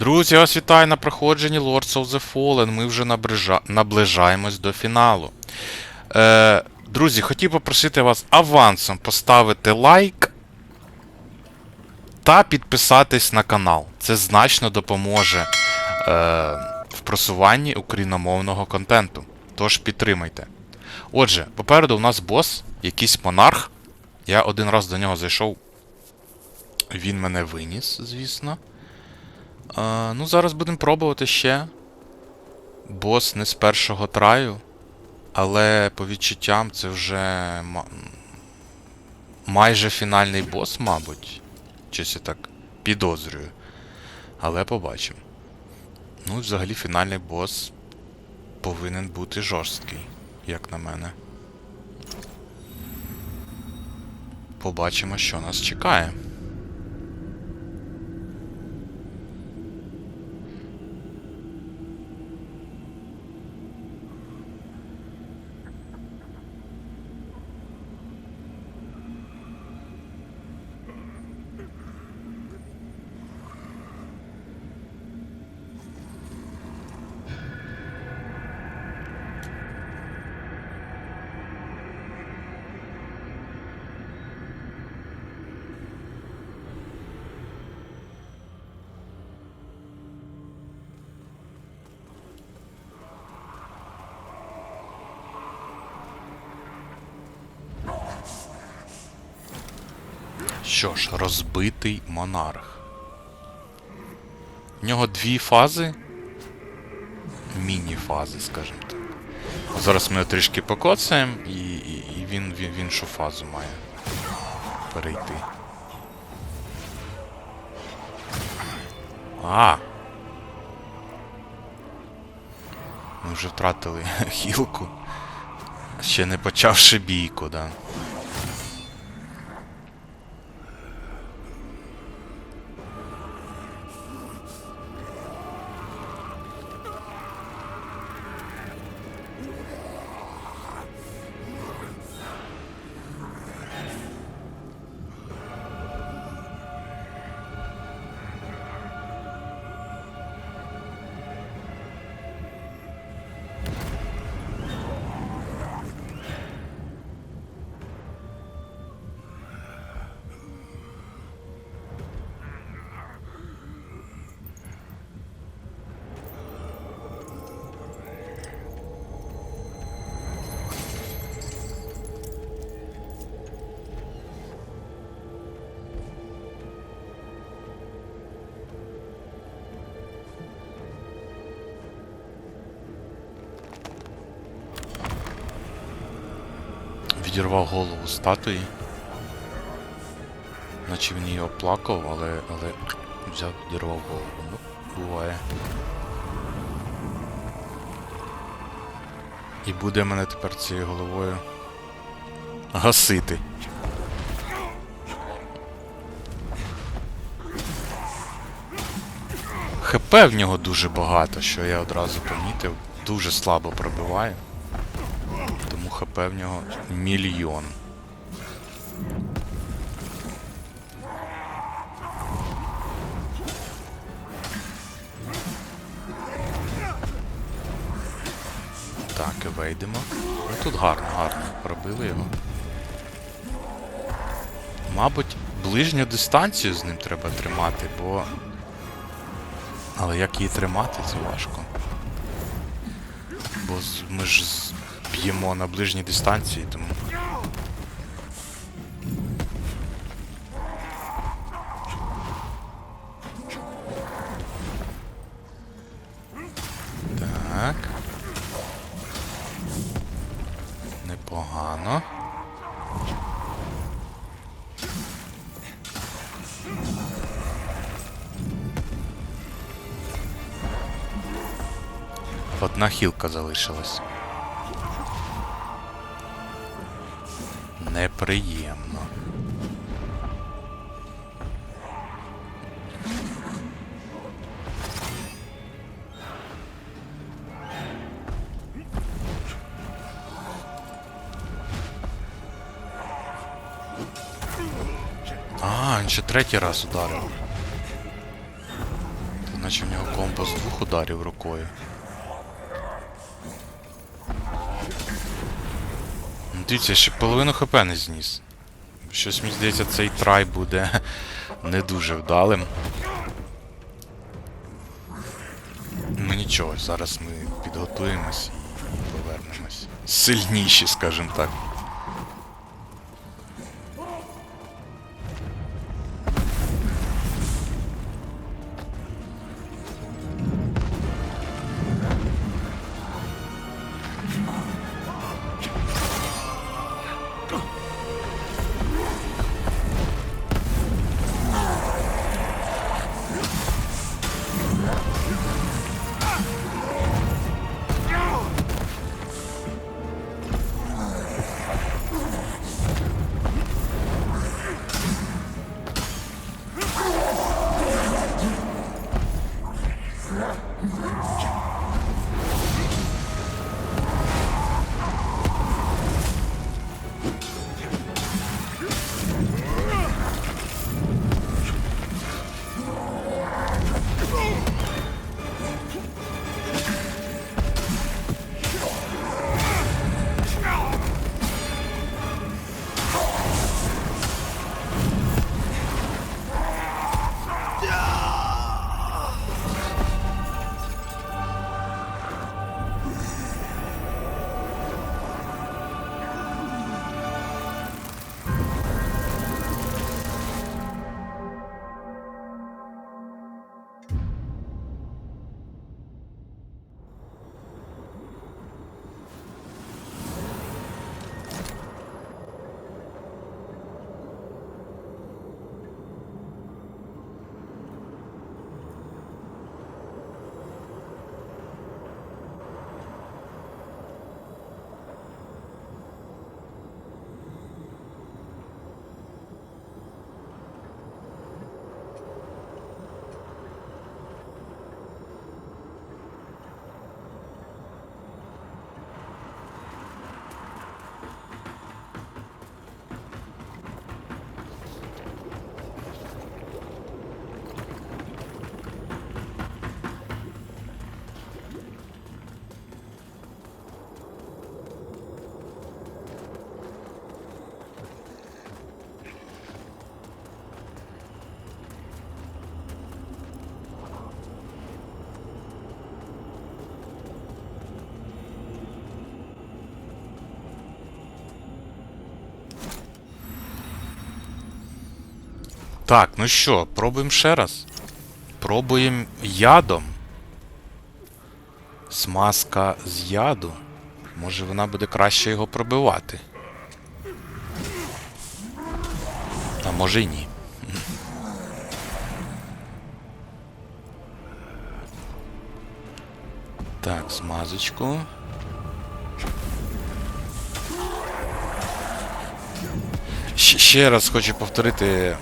Друзі, я вас вітаю на проходженні Lords of the Fallen. Ми вже наближа... наближаємось до фіналу. Е, друзі, хотів попросити вас авансом поставити лайк та підписатись на канал. Це значно допоможе е, в просуванні україномовного контенту. Тож підтримайте. Отже, попереду у нас бос, якийсь монарх. Я один раз до нього зайшов. Він мене виніс, звісно. А, ну, зараз будемо пробувати ще. Бос не з першого траю. Але по відчуттям це вже майже фінальний бос, мабуть. Щось я так підозрюю. Але побачимо. Ну, взагалі, фінальний бос повинен бути жорсткий, як на мене. Побачимо, що нас чекає. Що ж, розбитий монарх. В нього дві фази. Міні-фази, скажімо так. Зараз ми його трішки покоцаємо, і, і, і він, він в іншу фазу має перейти. А! Ми вже втратили хілку. Ще не почавши бійку, да. Відірвав голову статуї. Наче він її оплакав, але, але взяв, відірвав голову. Ну, буває. І буде мене тепер цією головою гасити. ХП в нього дуже багато, що я одразу помітив. Дуже слабо пробиває. ХП в нього мільйон. Так, і вийдемо. Ну тут гарно, гарно. Пробили його. Мабуть, ближню дистанцію з ним треба тримати, бо. Але як її тримати, це важко. Бо ми ж б'ємо на ближній дистанції, тому. Так. Непогано. Одна хілка залишилась. Неприємно. А, він ще третій раз ударив. Наче в нього комбо з двох ударів рукою. Дивіться, ще половину хп не зніс. Щось мені здається, цей трай буде не дуже вдалим. Ну нічого, зараз ми підготуємось і повернемось. Сильніші, скажімо так. Так, ну що, пробуємо ще раз. Пробуємо ядом. Смазка з яду. Може вона буде краще його пробивати. А може й ні. Так, смазочку. Ще раз хочу повторити.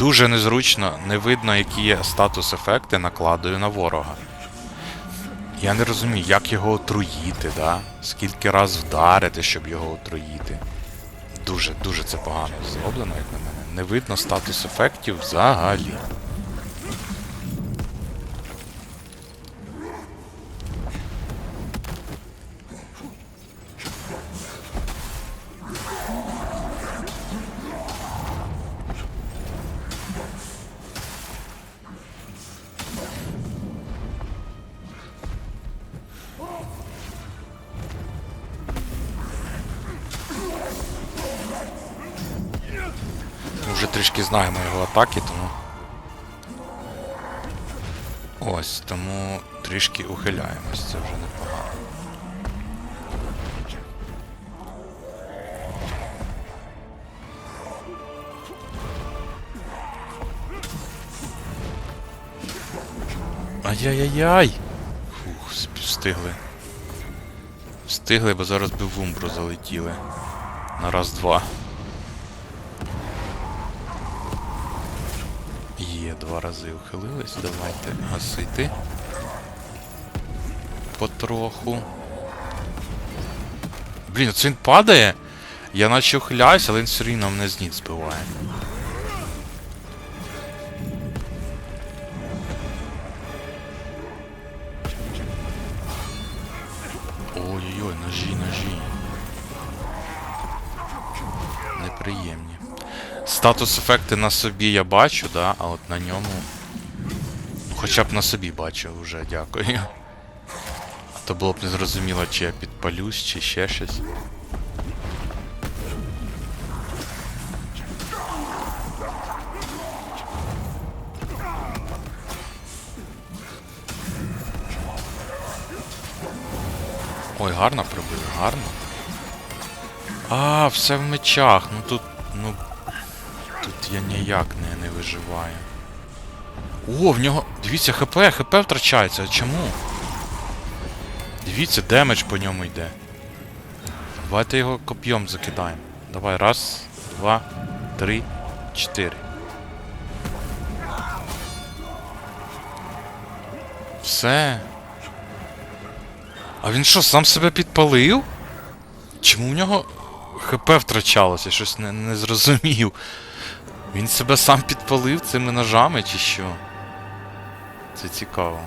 Дуже незручно, не видно, які є статус-ефекти накладую на ворога. Я не розумію, як його отруїти, да? Скільки раз вдарити, щоб його отруїти. Дуже, дуже це погано зроблено, як на мене. Не видно статус-ефектів взагалі. Атаки, тому. Ось, тому трішки ухиляємось, це вже непогано. Ай-яй-яй-яй! Фух, встигли. Встигли, бо зараз би в умбру залетіли. На раз-два. Є, два рази ухилились. Давайте гасити. Потроху. Блін, оце він падає. Я наче ухиляюсь, але він все рівно мене з ніг збиває. Статус ефекти на собі я бачу, да, а от на ньому. Хоча б на собі бачу вже, дякую. А то було б не зрозуміло, чи я підпалюсь, чи ще щось. Ой, гарно пробили, гарно. А, все в мечах. Ну тут. Ну. Я ніяк не, не виживаю. О, в нього. Дивіться, ХП, ХП втрачається. А чому? Дивіться, демедж по ньому йде. Давайте його коп'єм закидаємо. Давай, раз, два, три, чотири. Все. А він що, сам себе підпалив? Чому в нього ХП втрачалося? Щось не, не зрозумів. Він себе сам підпалив цими ножами чи що? Це цікаво.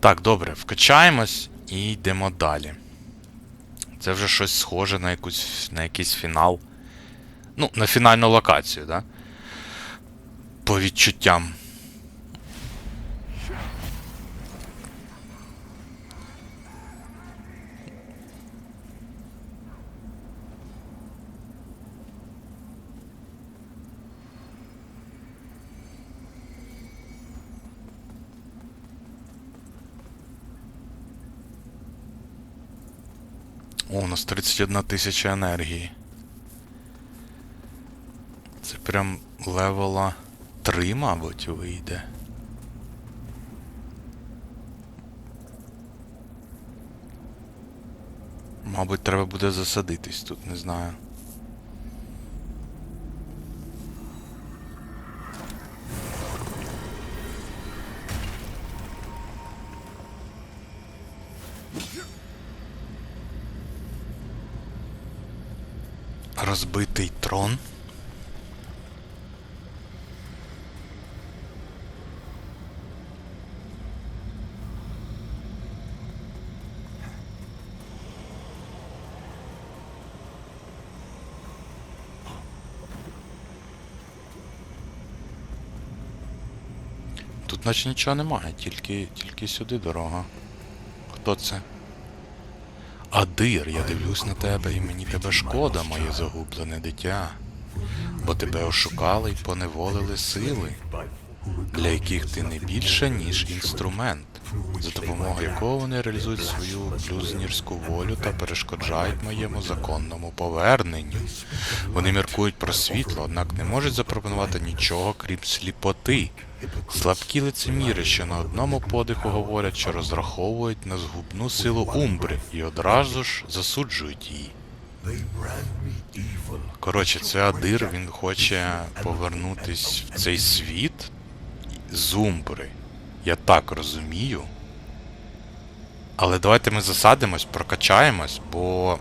Так, добре, вкачаємось і йдемо далі. Це вже щось схоже на якусь, на якийсь фінал. Ну, на фінальну локацію, да? По відчуттям. О, у нас 31 тисяча енергії. Це прям левела 3, мабуть, вийде. Мабуть, треба буде засадитись тут, не знаю. Розбитий трон. Тут наче нічого немає, тільки, тільки сюди дорога. Хто це? Адир, я дивлюсь на тебе, і мені тебе шкода, моє загублене дитя. Бо тебе ошукали й поневолили сили, для яких ти не більше, ніж інструмент, за допомогою якого вони реалізують свою блюзнірську волю та перешкоджають моєму законному поверненню. Вони міркують про світло, однак не можуть запропонувати нічого, крім сліпоти. Слабкі лицеміри, що на одному подиху говорять, що розраховують на згубну силу Умбри і одразу ж засуджують її. Коротше, це Адир, він хоче повернутись в цей світ з Умбри. Я так розумію. Але давайте ми засадимось, прокачаємось, бо.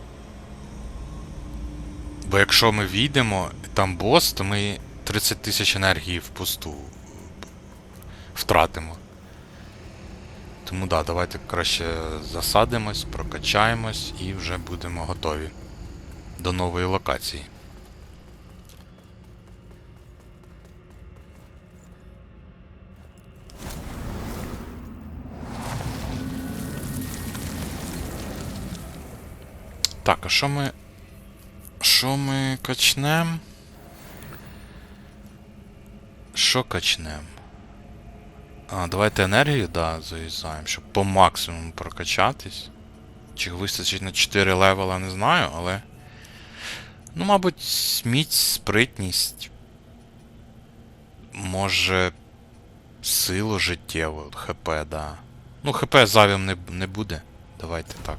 Бо якщо ми війдемо, там бос, то ми 30 тисяч енергії впусту втратимо. Тому да, давайте краще засадимось, прокачаємось і вже будемо готові до нової локації. Так, а що ми. Що ми качнем? Що качнем? А, давайте енергію, да, заїздаємо, щоб по максимуму прокачатись. Чи вистачить на 4 левела, не знаю, але. Ну, мабуть, міць, спритність. Може. Силу життєву, ХП, да. Ну, ХП завім не, не буде. Давайте так.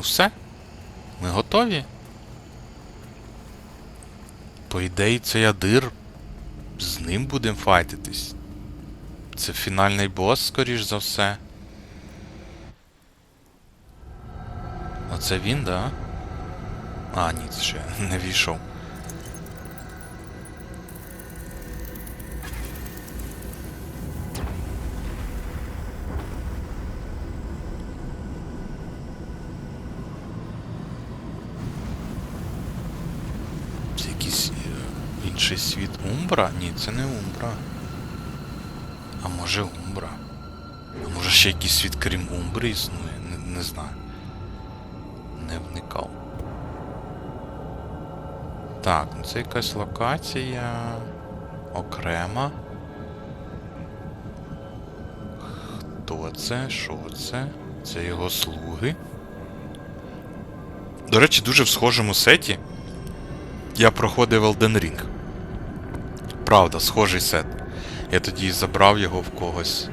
Ну все. Ми готові. По ідеї, цей Адир з ним будемо файтитись. Це фінальний бос, скоріш за все. Оце він, да? А, ні, це ще не війшов. Це якийсь е, інший світ Умбра? Ні, це не Умбра. А може Умбра? А може ще якийсь світ крім Умбри існує? Не, не знаю. Не вникав. Так, ну це якась локація окрема. Хто це? Що це? Це його слуги. До речі, дуже в схожому сеті. Я проходив Elden Ring. Правда, схожий сет. Я тоді забрав його в когось.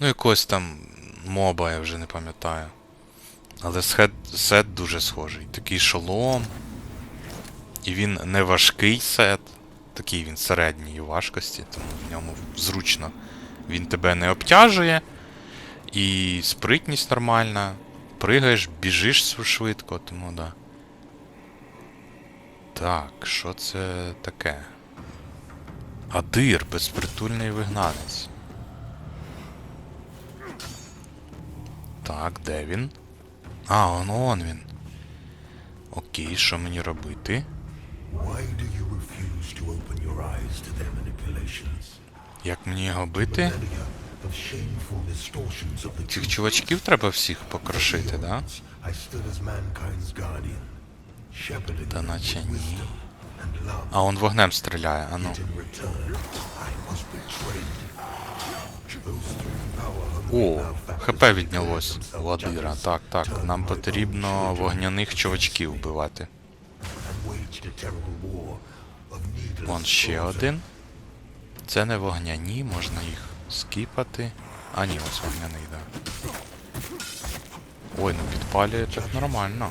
Ну, якогось там моба, я вже не пам'ятаю. Але сет, дуже схожий. Такий шолом. І він не важкий сет. Такий він середньої важкості, тому в ньому зручно. Він тебе не обтяжує. І спритність нормальна. Пригаєш, біжиш швидко, тому да. Так, що це таке? Адир, безпритульний вигнанець. Так, де він? А, он он він. Окей, що мені робити? Як мені його бити? Цих чувачків треба всіх покрошити, да? Та наче ні. А он вогнем стріляє, а ну. О, ХП віднялось у Адира. Так, так. Нам потрібно вогняних чувачків вбивати. Вон ще один. Це не вогняні, можна їх скіпати. А ні, ось вогняний, да. Ой, ну підпалює так нормально.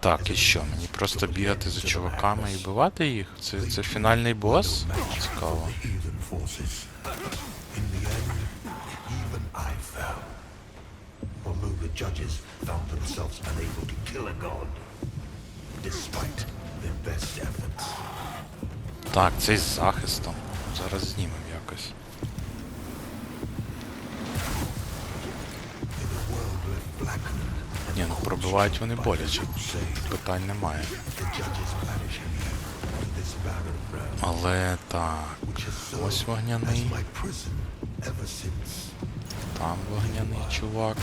Так, і що? Мені просто бігати за чуваками і вбивати їх? Це, це фінальний бос? Цікаво. the heathen forces. In the end, even пробивають вони боляче. Питань немає. Але так. Ось вогняний. Там вогняний чувак.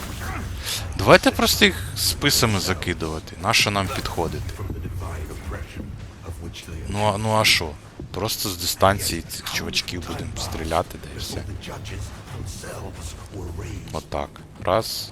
Давайте просто їх списами закидувати. Нащо нам підходити? Ну а ну а що? Просто з дистанції цих чувачків будемо стріляти, да і все. Отак. Раз,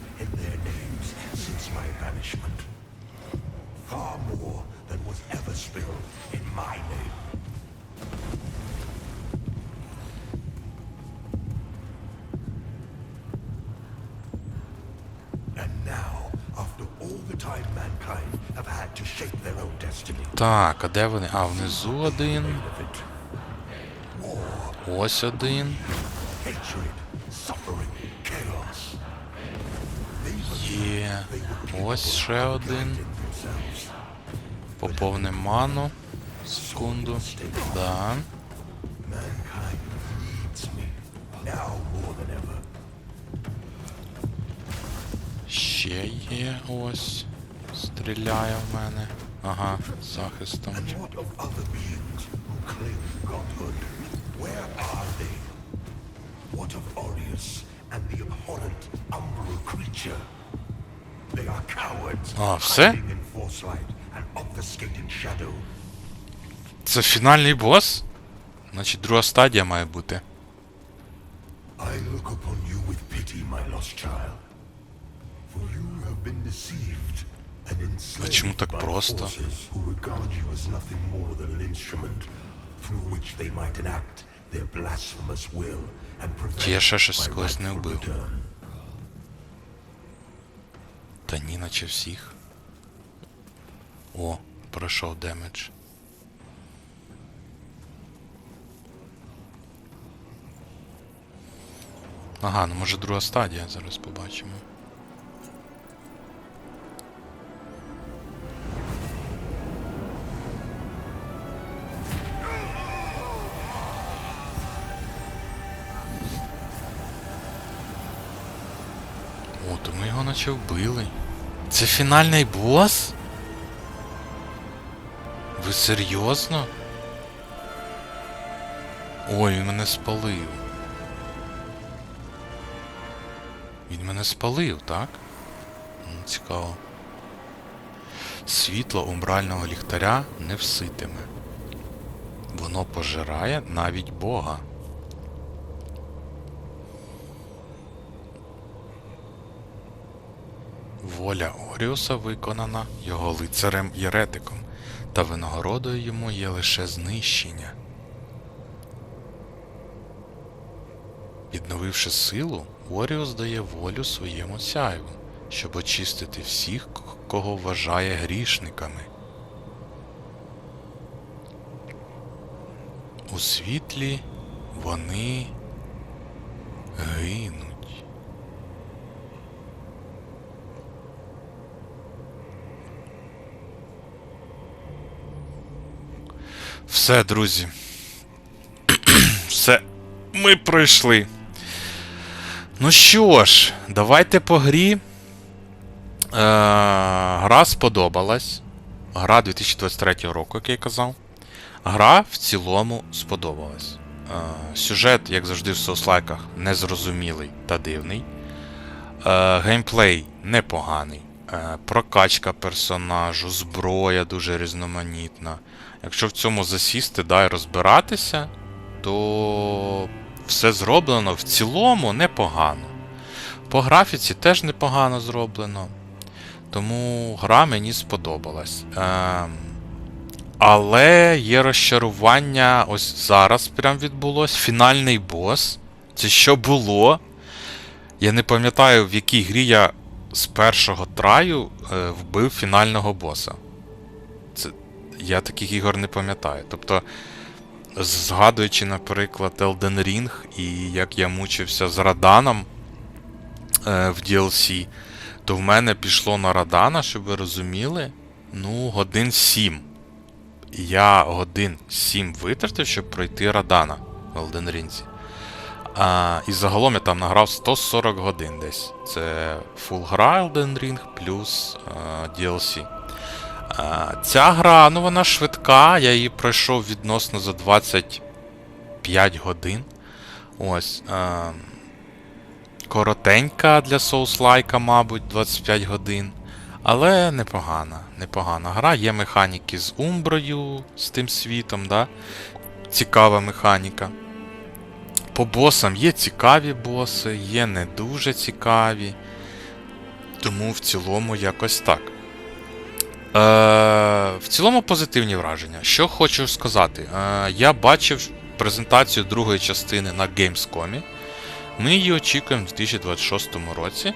Так, а де вони? А, внизу один. Ось один. Є. Ось ще один. Поповним ману. Секунду. Да. Ще є ось. Стріляє в мене. Ага, захистом. What of Aureus and the abhorrent Umbral creature? They are cowards, А, все? Це фінальний бос? Значить, друга стадія має бути. I look upon you with pity, my lost child. For you have been deceived чому так просто? Чи я ще щось rightful вбив? Та ні, наче всіх. О, пройшов демедж. Ага, ну може друга стадія, зараз побачимо. Наче вбили. Це фінальний бос? Ви серйозно? Ой, він мене спалив. Він мене спалив, так? Цікаво. Світло умбрального ліхтаря не вситиме. Воно пожирає навіть Бога. Воля Оріуса виконана його лицарем Єретиком, та винагородою йому є лише знищення. Відновивши силу, Оріус дає волю своєму сяйву, щоб очистити всіх, кого вважає грішниками. У світлі вони гинуть. Все, друзі. Все. Ми пройшли. Ну що ж, давайте по грі. Е, гра сподобалась. Гра 2023 року, як я казав. Гра в цілому сподобалась. Е, сюжет, як завжди, в соуслайках, незрозумілий та дивний. Е, геймплей непоганий. Е, прокачка персонажу, зброя дуже різноманітна. Якщо в цьому засісти да, і розбиратися, то все зроблено в цілому непогано. По графіці теж непогано зроблено. Тому гра мені сподобалась. Ем, але є розчарування, ось зараз прям відбулось. Фінальний бос. Це що було? Я не пам'ятаю, в якій грі я з першого траю е, вбив фінального боса. Я таких ігор не пам'ятаю. Тобто, згадуючи, наприклад, Elden Ring і як я мучився з Раданом е, в DLC, то в мене пішло на Радана, щоб ви розуміли, ну, годин 7. Я годин 7 витратив, щоб пройти Радана в Elden Ring. А, і загалом я там награв 140 годин десь. Це full гра Elden Ring плюс а, DLC. А, ця гра, ну вона швидка, я її пройшов відносно за 25 годин. Ось. А, коротенька для соус-лайка, мабуть, 25 годин. Але непогана, непогана гра. Є механіки з Умброю, з тим світом, да? Цікава механіка. По босам є цікаві боси, є не дуже цікаві. Тому в цілому якось так. Е, в цілому позитивні враження. Що хочу сказати. Е, я бачив презентацію другої частини на Gamescom. Ми її очікуємо в 2026 році.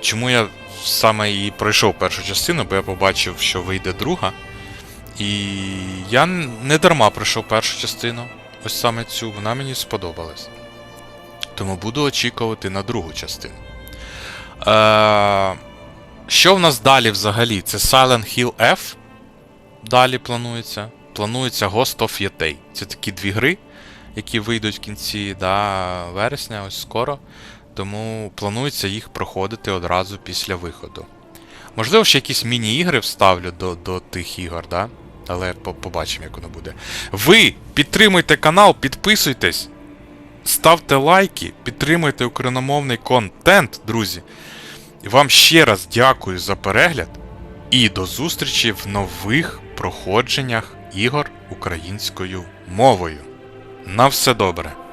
Чому я саме і пройшов першу частину, бо я побачив, що вийде друга. І я не дарма пройшов першу частину. Ось саме цю, вона мені сподобалась. Тому буду очікувати на другу частину. Е, що в нас далі взагалі? Це Silent Hill F. Далі планується. Планується Ghost of Yetei. Це такі дві гри, які вийдуть в кінці да, вересня, ось скоро. Тому планується їх проходити одразу після виходу. Можливо, ще якісь міні-ігри вставлю до, до тих ігор, да? але побачимо, як воно буде. Ви підтримуйте канал, підписуйтесь, ставте лайки, підтримуйте україномовний контент, друзі. І вам ще раз дякую за перегляд і до зустрічі в нових проходженнях ігор українською мовою. На все добре!